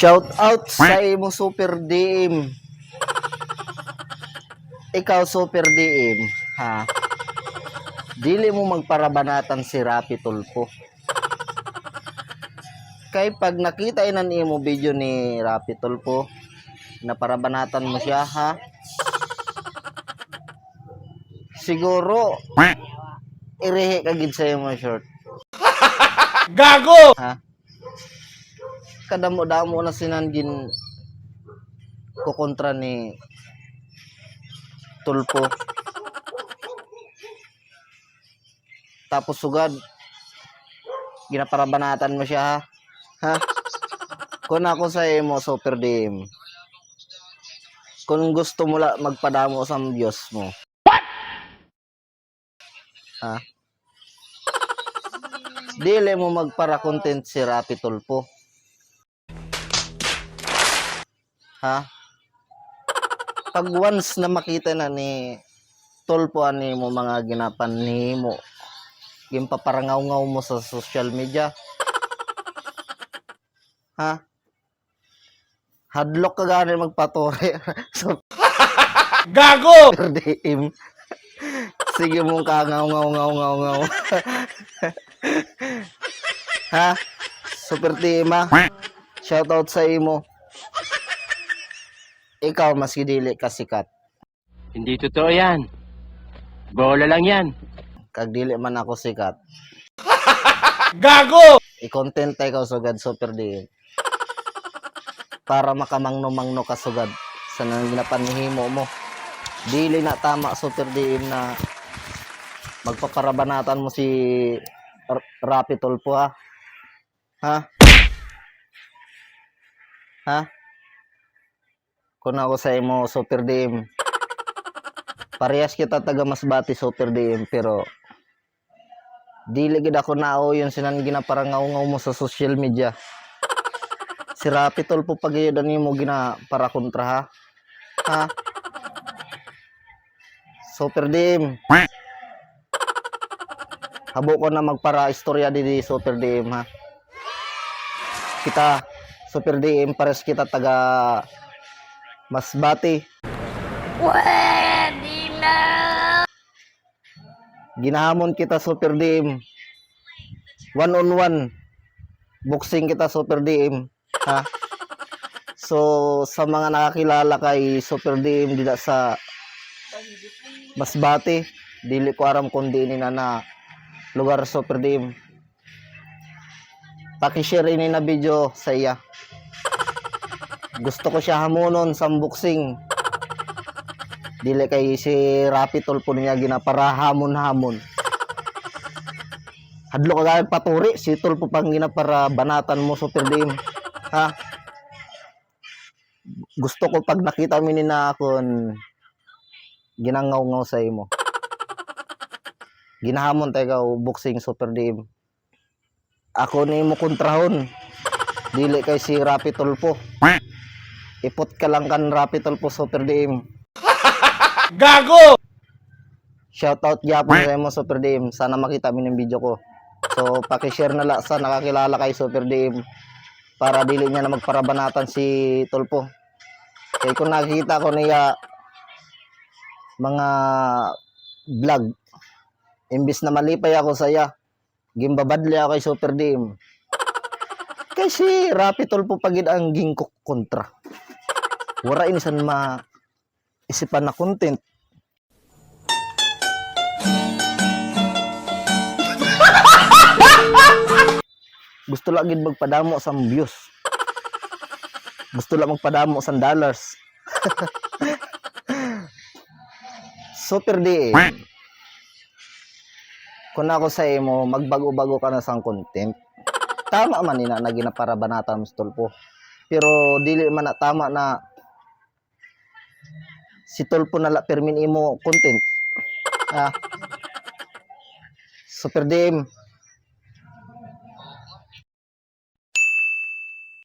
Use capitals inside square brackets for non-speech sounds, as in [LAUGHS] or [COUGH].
Shout out sa imo Super DM. Ikaw Super DM, ha? Dili mo magparabanatan si Rapi Tulpo. Kay pag nakita inan imo video ni Rapi Tulpo, na parabanatan mo siya, ha? Siguro, irehe ka gid sa imo short. Gago! Ha? Kadamo-damo na sinangin kukontra ni Tulpo. Tapos sugad, ginaparabanatan mo siya ha? Ha? Kung ako sa imo, super DM. Kung gusto mo la magpadamo sa Diyos mo. Ha? Dili mo magpara content si Rapi Tulpo. Ha? Pag once na makita na ni Tulpo ani mo mga ginapan ni mo, yung paparangaw-ngaw mo sa social media. Ha? Hadlock ka gani magpatore [LAUGHS] sa Gago! DM. Sige mong kangaw-ngaw-ngaw-ngaw-ngaw. ha? Super team ha? Shoutout sa imo. Ikaw mas dili ka sikat. Hindi totoo yan. Bola lang yan. Kag dili man ako sikat. [LAUGHS] Gago! I-content tayo ka sugad super DM. Para makamangno-mangno ka sugad sa nang ginapanhimo mo. Dili na tama super DM na magpaparabanatan mo si R- Rapi Tulpo ha. Ha? Ha? Kung ako sa imo super DM. Parehas kita taga Masbati super DM pero dili gid ako nao yun sinan ginaparangaw-ngaw mo sa social media. Si Rapi Tulpo pagayod ani mo gina para kontra ha. Ha? Super DM. Habo ko na magpara istorya di di Super DM ha. Kita Super DM pares kita taga Masbati. Ginahamon kita Super DM. One on one. Boxing kita Super DM. Ha? So, sa mga nakakilala kay Super DM dila sa Masbati, dili ko aram kung di na na lugar Super DM. Paki-share ini na video sa iya. Gusto ko siya hamonon sa boxing. Dili kay si Rapi Tulpo niya ginapara hamon-hamon. Hadlo ka gayag paturi, si Tulpo pang ginapara banatan mo Super DM. Ha? Gusto ko pag nakita mi ni na akon ginangaw-ngaw sa imo. Ginahamon tayo ka boxing Super DM. Ako ni mo kontrahon. Dili kay si Rapi Tulpo. Ipot ka lang kan Rapi Tulpo Super DM. [LAUGHS] Gago! Shoutout gyapon sa imo Super DM. Sana makita mi ng video ko. So paki-share na lang sa nakakilala kay Super DM para dili niya na magparabanatan si Tulpo. Kaya kung nakikita ko niya mga vlog imbis na malipay ako sa iya gimbabadli ako kay Super DM kasi Rapi Tulpo pagid ang gingkok kontra wala inisan ma isipan na content. Gusto lang gid magpadamo sa views. Gusto lang magpadamo sa dollars. [LAUGHS] Super di kung ako sa imo magbago-bago ka na sa content. Tama man ina na ginaparabanatan mo sa tulpo. Pero dili man na tama na si tulpo na la permin imo content. Ah. Super DM